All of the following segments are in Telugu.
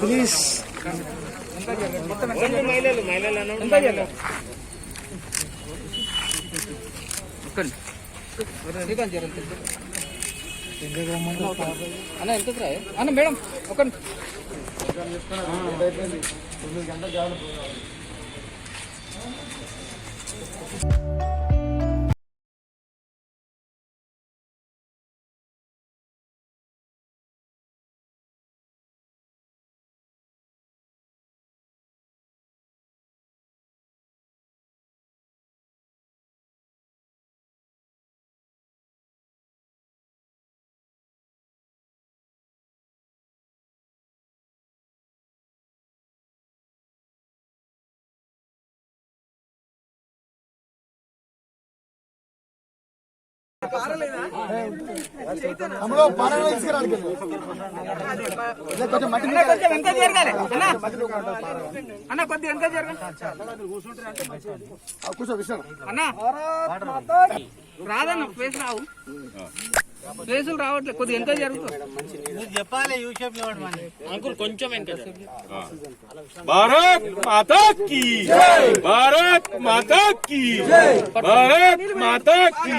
ప్లీజ్. ఎంత అన్న ఎంత అన్న మేడం తమ్ముడు పాలన తీసుకురాలి కొంచెం మట్టి అన్న కొంచెం ఎంత జరగాలి. అన్న. అన్న కొద్దిగా ఎంత జరగాలి. ఆ, కూర్చో విషయం అన్న. రాదన్న ఫేస్ రావు ప్లేసులు రావట్లేదు. కొద్దిగా ఎంత జరుగుతుంది చెప్పాలి యూషేప్ అంకుల్ కొంచెం భారత్ మాతా కి. భారత్ మాతా కి. భారత్ మాతా కి.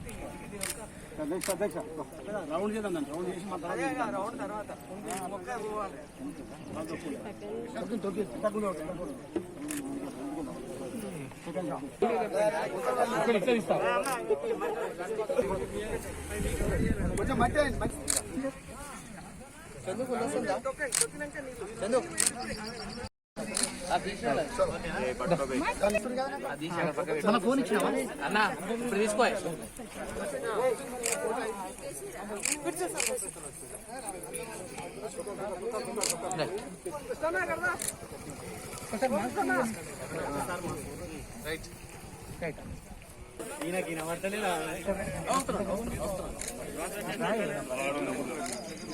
అధ్యక్ష అధ్యక్ష. రౌండ్ చేద్దాం రౌండ్ చేసి కొంచెం మట్టి వేయండి, మట్టి. మన ఫోన్ ఇచ్చినావా అన్న ఇప్పుడు తీసుకో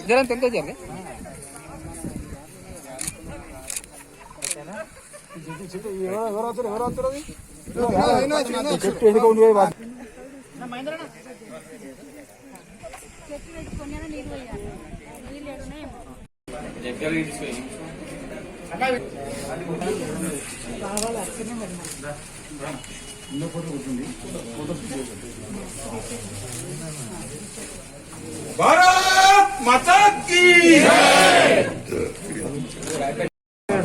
జరంత ఎంత జరిగి ఎవరు అవుతారు ఎవరు అవుతారు అది చెట్టు ఎందుకు ఉంది బాబు?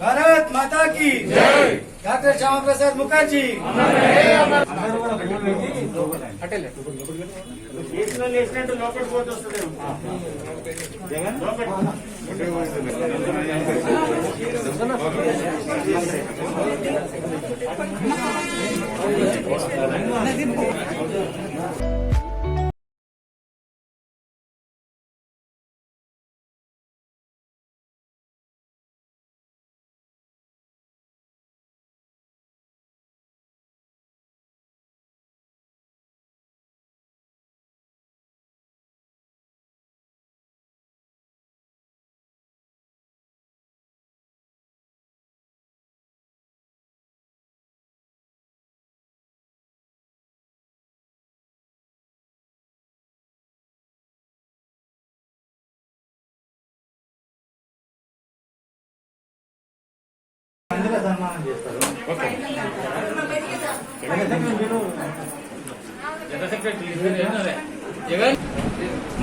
भारत माता की डॉक्टर श्यामा प्रसाद मुखर्जी లోపల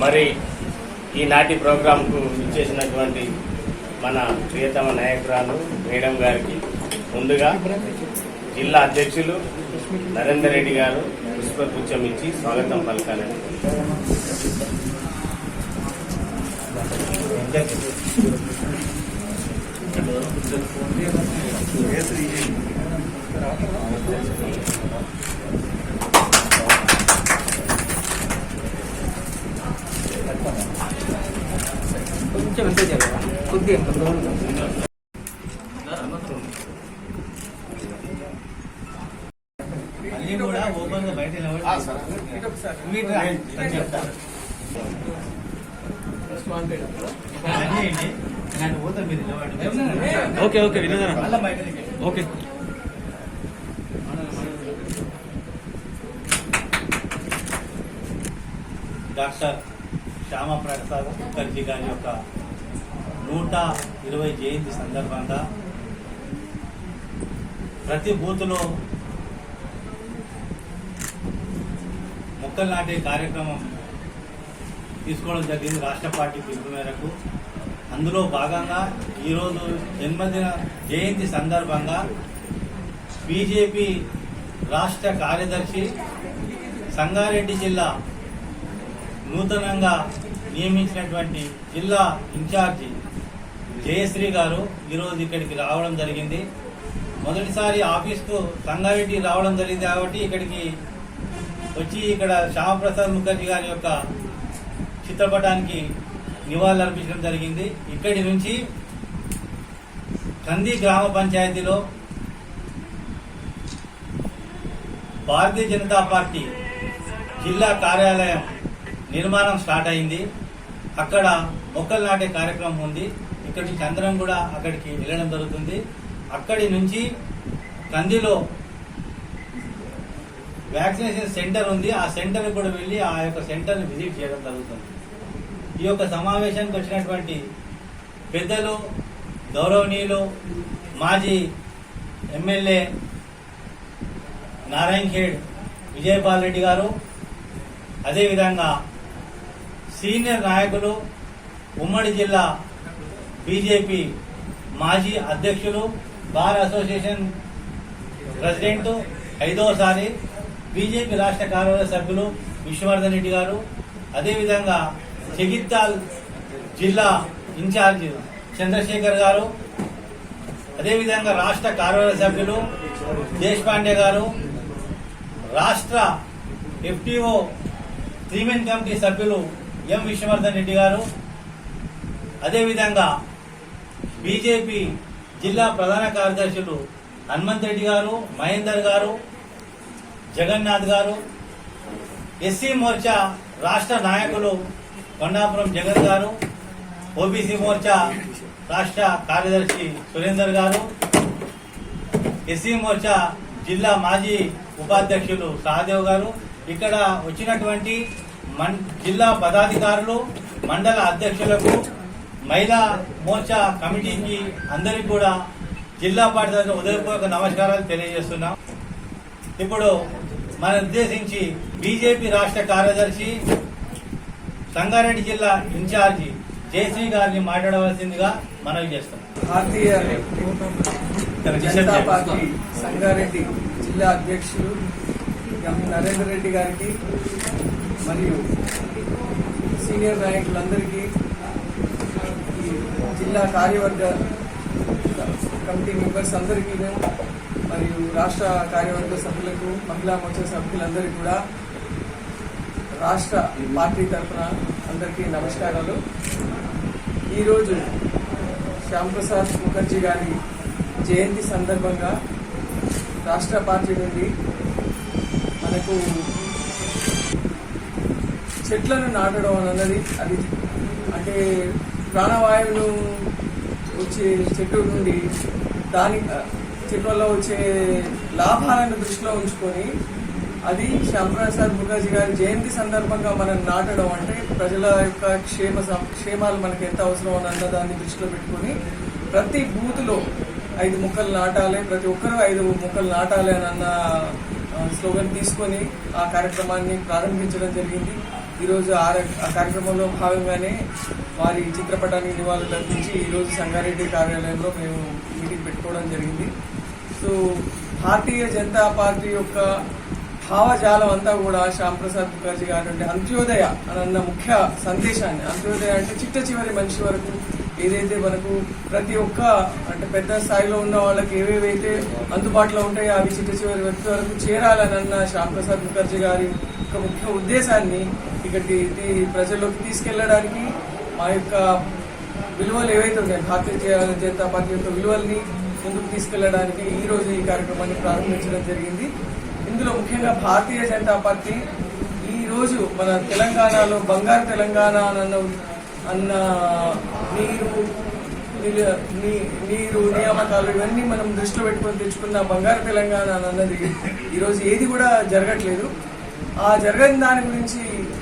మరి ఈ నాటి మరి ఈనాటి ప్రోగ్రాంకు ఇచ్చేసినటువంటి మన ప్రియతమ నాయకురాలు మేడం గారికి ముందుగా జిల్లా అధ్యక్షులు నరేందర్ రెడ్డి గారు పుష్పగుచ్చం ఇచ్చి స్వాగతం పలకాలని. ఓకే ఓకే వినోదన. ఓకే. డాక్టర్ శ్యామప్రసాద్ ముఖర్జీ గారి యొక్క నూట ఇరవై జయంతి సందర్భంగా ప్రతి బూత్లో మొక్కలు నాటే కార్యక్రమం తీసుకోవడం జరిగింది రాష్ట్ర పార్టీ పిలుపు మేరకు. అందులో భాగంగా ఈరోజు జన్మదిన జయంతి సందర్భంగా బీజేపీ రాష్ట్ర కార్యదర్శి సంగారెడ్డి జిల్లా నూతనంగా నియమించినటువంటి జిల్లా ఇన్ఛార్జి జయశ్రీ గారు ఈరోజు ఇక్కడికి రావడం జరిగింది. మొదటిసారి ఆఫీస్కు సంగారెడ్డి రావడం జరిగింది కాబట్టి ఇక్కడికి వచ్చి ఇక్కడ శ్యామప్రసాద్ ముఖర్జీ గారి యొక్క చిత్రపటానికి నివాళులు అర్పించడం జరిగింది. ఇక్కడి నుంచి కంది గ్రామ పంచాయతీలో భారతీయ జనతా పార్టీ జిల్లా కార్యాలయం నిర్మాణం స్టార్ట్ అయింది. అక్కడ మొక్కలు నాటే కార్యక్రమం ఉంది. ఇక్కడి నుంచి అందరం కూడా అక్కడికి వెళ్ళడం జరుగుతుంది. అక్కడి నుంచి కందిలో వ్యాక్సినేషన్ సెంటర్ ఉంది. ఆ సెంటర్ కూడా వెళ్ళి ఆ యొక్క సెంటర్ని విజిట్ చేయడం జరుగుతుంది. ఈ యొక్క సమావేశానికి వచ్చినటువంటి పెద్దలు గౌరవనీయులు మాజీ ఎమ్మెల్యే నారాయణ ఖేడ్ విజయపాల్ రెడ్డి గారు అదేవిధంగా సీనియర్ నాయకులు ఉమ్మడి జిల్లా బీజేపీ మాజీ అధ్యక్షులు బార్ అసోసియేషన్ ప్రెసిడెంట్ ఐదోసారి బీజేపీ రాష్ట్ర కార్యాలయ సభ్యులు విశ్వవర్ధన్ రెడ్డి గారు అదేవిధంగా జగిత్యాల్ జిల్లా ఇన్ఛార్జ్ చంద్రశేఖర్ గారు అదేవిధంగా రాష్ట్ర కార్యాలయ సభ్యులు దేశపాండే గారు రాష్ట్ర ఎఫ్టీఓ త్రీమెన్ కమిటీ సభ్యులు ఎం విశ్వవర్ధన్ రెడ్డి గారు అదేవిధంగా బీజేపీ జిల్లా ప్రధాన కార్యదర్శులు హనుమంత్ రెడ్డి గారు మహేందర్ గారు జగన్నాథ్ గారు ఎస్సీ మోర్చా రాష్ట్ర నాయకులు కొండాపురం జగన్ గారు ఓబీసీ మోర్చా రాష్ట్ర కార్యదర్శి సురేందర్ గారు ఎస్సీ మోర్చా జిల్లా మాజీ ఉపాధ్యక్షులు సహదేవ్ గారు ఇక్కడ వచ్చినటువంటి మన్ జిల్లా పదాధికారులు మండల అధ్యక్షులకు మహిళా మోర్చా కమిటీకి అందరికీ కూడా జిల్లా పార్టీ ఉదయపూర్వక నమస్కారాలు తెలియజేస్తున్నాం. ఇప్పుడు మన ఉద్దేశించి బీజేపీ రాష్ట్ర కార్యదర్శి సంగారెడ్డి జిల్లా ఇన్ఛార్జి జయశ్రీ గారిని మాట్లాడవలసిందిగా మనవి చేస్తాం భారతీయ జనతా పార్టీ సంగారెడ్డి జిల్లా అధ్యక్షులు ఎం నరేందర్ రెడ్డి గారికి మరియు సీనియర్ నాయకులందరికీ జిల్లా కార్యవర్గ కమిటీ మెంబర్స్ అందరికీ మరియు రాష్ట్ర కార్యవర్గ సభ్యులకు మహిళా మోర్చా సభ్యులందరికీ కూడా రాష్ట్ర పార్టీ తరఫున అందరికీ నమస్కారాలు. ఈరోజు శ్యాంప్రసాద్ ముఖర్జీ గారి జయంతి సందర్భంగా రాష్ట్ర పార్టీ నుండి మనకు చెట్లను నాటడం అన్నది అది అంటే ప్రాణవాయువును వచ్చే చెట్టు నుండి దాని చెట్టు వల్ల వచ్చే లాభాలను దృష్టిలో ఉంచుకొని అది శ్యాంప్రసాద్ ముఖర్జీ గారి జయంతి సందర్భంగా మనం నాటడం అంటే ప్రజల యొక్క క్షేమ క్షేమాలు మనకు ఎంత అవసరం అన్న దాన్ని దృష్టిలో పెట్టుకొని ప్రతి బూత్లో ఐదు మొక్కలు నాటాలి ప్రతి ఒక్కరూ ఐదు మొక్కలు నాటాలి అన్న స్లోగన్ తీసుకొని ఆ కార్యక్రమాన్ని ప్రారంభించడం జరిగింది. ఈరోజు ఆ ఆ కార్యక్రమంలో భాగంగానే వారి చిత్రపటానికి నివాళులు అర్పించి ఈరోజు సంగారెడ్డి కార్యాలయంలో మేము మీటింగ్ పెట్టుకోవడం జరిగింది. సో భారతీయ జనతా పార్టీ యొక్క భావజాలం అంతా కూడా శ్యామ్ ప్రసాద్ ముఖర్జీ గారి అంత్యోదయ అన్న ముఖ్య సందేశాన్ని. అంత్యోదయ అంటే చిట్ట చివరి మనిషి వరకు ఏదైతే మనకు ప్రతి ఒక్క అంటే పెద్ద స్థాయిలో ఉన్న వాళ్ళకి ఏవేవైతే అందుబాటులో ఉంటాయో అవి చిట్ట చివరి వ్యక్తి వరకు చేరాలని అన్న శ్యామ్ ప్రసాద్ ముఖర్జీ గారి యొక్క ముఖ్య ఉద్దేశాన్ని ఇక్కడికి ఇది ప్రజల్లోకి తీసుకెళ్ళడానికి మా యొక్క విలువలు ఏవైతే ఉన్నాయి భారతీయ జనతా పార్టీ యొక్క విలువల్ని ముందుకు తీసుకెళ్ళడానికి ఈ రోజు ఈ కార్యక్రమాన్ని ప్రారంభించడం జరిగింది. ఇందులో ముఖ్యంగా భారతీయ జనతా పార్టీ ఈ రోజు మన తెలంగాణలో బంగారు తెలంగాణ అన్న అన్న నీరు నీరు- నియామకాలు ఇవన్నీ మనం దృష్టిలో పెట్టుకొని తెచ్చుకున్న బంగారు తెలంగాణ అన్నది ఈరోజు ఏది కూడా జరగట్లేదు. ఆ జరగని దాని గురించి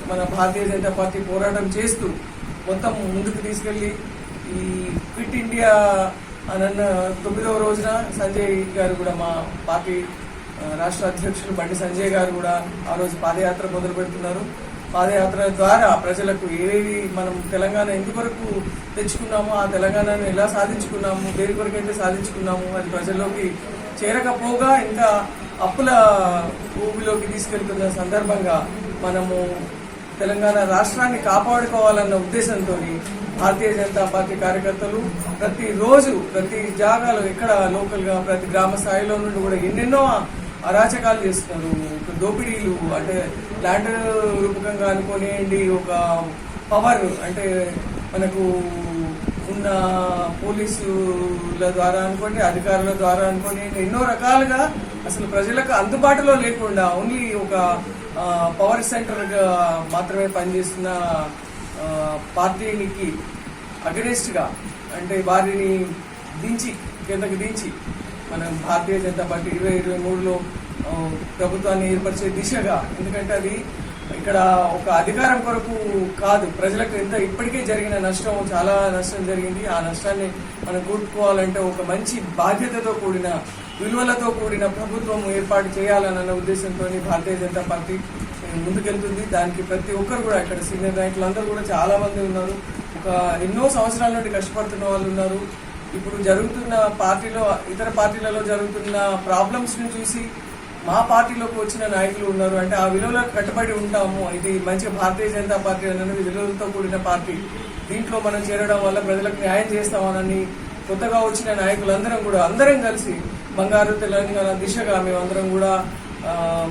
మన భారతీయ జనతా పార్టీ పోరాటం చేస్తూ మొత్తం ముందుకు తీసుకెళ్ళి ఈ క్విట్ ఇండియా అన్న తొమ్మిదవ రోజున సంజయ్ గారు కూడా మా పార్టీ రాష్ట్ర అధ్యక్షులు బండి సంజయ్ గారు కూడా ఆ రోజు పాదయాత్ర మొదలు పెడుతున్నారు. పాదయాత్ర ద్వారా ప్రజలకు ఏవేవి మనం తెలంగాణ ఎందువరకు తెచ్చుకున్నామో ఆ తెలంగాణను ఎలా సాధించుకున్నాము దేని కొరకైతే సాధించుకున్నాము అది ప్రజల్లోకి చేరకపోగా ఇంకా అప్పుల ఊబిలోకి తీసుకెళ్తున్న సందర్భంగా మనము తెలంగాణ రాష్ట్రాన్ని కాపాడుకోవాలన్న ఉద్దేశంతో భారతీయ జనతా పార్టీ కార్యకర్తలు ప్రతి రోజు ప్రతి జాగాలో ఎక్కడ లోకల్గా ప్రతి గ్రామ స్థాయిలో నుండి కూడా ఎన్నెన్నో అరాచకాలు చేస్తున్నారు. దోపిడీలు అంటే ల్యాండ్ రూపకంగా అనుకోనియండి ఒక పవర్ అంటే మనకు ఉన్న పోలీసుల ద్వారా అనుకోండి అధికారుల ద్వారా అనుకోని ఎన్నో రకాలుగా అసలు ప్రజలకు అందుబాటులో లేకుండా ఓన్లీ ఒక పవర్ సెంటర్గా మాత్రమే పనిచేస్తున్న పార్టీకి పార్టీనికి అంటే వారిని దించి కిందకి దించి మనం భారతీయ జనతా పార్టీ ఇరవై ఇరవై మూడులో ప్రభుత్వాన్ని ఏర్పరిచే దిశగా ఎందుకంటే అది ఇక్కడ ఒక అధికారం కొరకు కాదు. ప్రజలకు ఎంత ఇప్పటికే జరిగిన నష్టం చాలా నష్టం జరిగింది. ఆ నష్టాన్ని మనం కూడుకోవాలంటే ఒక మంచి బాధ్యతతో కూడిన విలువలతో కూడిన ప్రభుత్వం ఏర్పాటు చేయాలన్న ఉద్దేశంతో భారతీయ జనతా పార్టీ ముందుకెళ్తుంది. దానికి ప్రతి ఒక్కరు కూడా ఇక్కడ సీనియర్ నాయకులు అందరూ కూడా చాలా మంది ఉన్నారు. ఒక ఎన్నో సంవత్సరాల నుండి కష్టపడుతున్న వాళ్ళు ఉన్నారు. ఇప్పుడు జరుగుతున్న పార్టీలో ఇతర పార్టీలలో జరుగుతున్న ప్రాబ్లమ్స్ని చూసి మా పార్టీలోకి వచ్చిన నాయకులు ఉన్నారు. అంటే ఆ విలువలకు కట్టుబడి ఉంటాము. ఇది మంచి భారతీయ జనతా పార్టీ అనేది విలువలతో కూడిన పార్టీ. దీంట్లో మనం చేరడం వల్ల ప్రజలకు న్యాయం చేస్తామనని కొత్తగా వచ్చిన నాయకులందరం కూడా అందరం కలిసి బంగారు తెలంగాణ దిశగా మేమందరం కూడా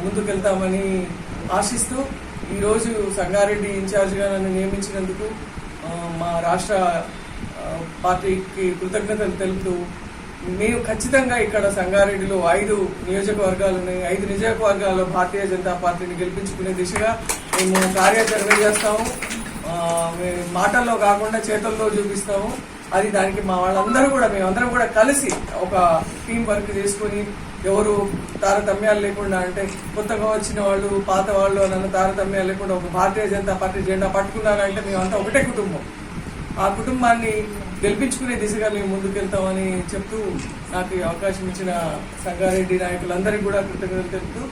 ముందుకెళ్తామని ఆశిస్తూ ఈరోజు సంగారెడ్డి ఇన్ఛార్జిగా నన్ను నియమించినందుకు మా రాష్ట్ర పార్టీకి కృతజ్ఞతలు తెలుపుతూ మేము ఖచ్చితంగా ఇక్కడ సంగారెడ్డిలో ఐదు నియోజకవర్గాలు ఉన్నాయి ఐదు నియోజకవర్గాల్లో భారతీయ జనతా పార్టీని గెలిపించుకునే దిశగా మేము కార్యాచరణ చేస్తాము. మేము మాటల్లో కాకుండా చేతుల్లో చూపిస్తాము. అది దానికి మా వాళ్ళందరూ కూడా మేమందరం కూడా కలిసి ఒక టీం వర్క్ చేసుకొని ఎవరు తారతమ్యాలు లేకుండా అంటే కొత్తగా వచ్చిన వాళ్ళు పాత వాళ్ళు నన్ను తారతమ్యాలు లేకుండా ఒక భారతీయ జనతా పార్టీ జెండా పట్టుకున్నారంటే మేమంతా ఒకటే కుటుంబం. ఆ కుటుంబాన్ని గెలిపించుకునే దిశగా మేము ముందుకెళ్తామని చెప్తూ నాకు అవకాశం ఇచ్చిన సంగారెడ్డి నాయకులందరికీ కూడా కృతజ్ఞతలు తెలుపుతూ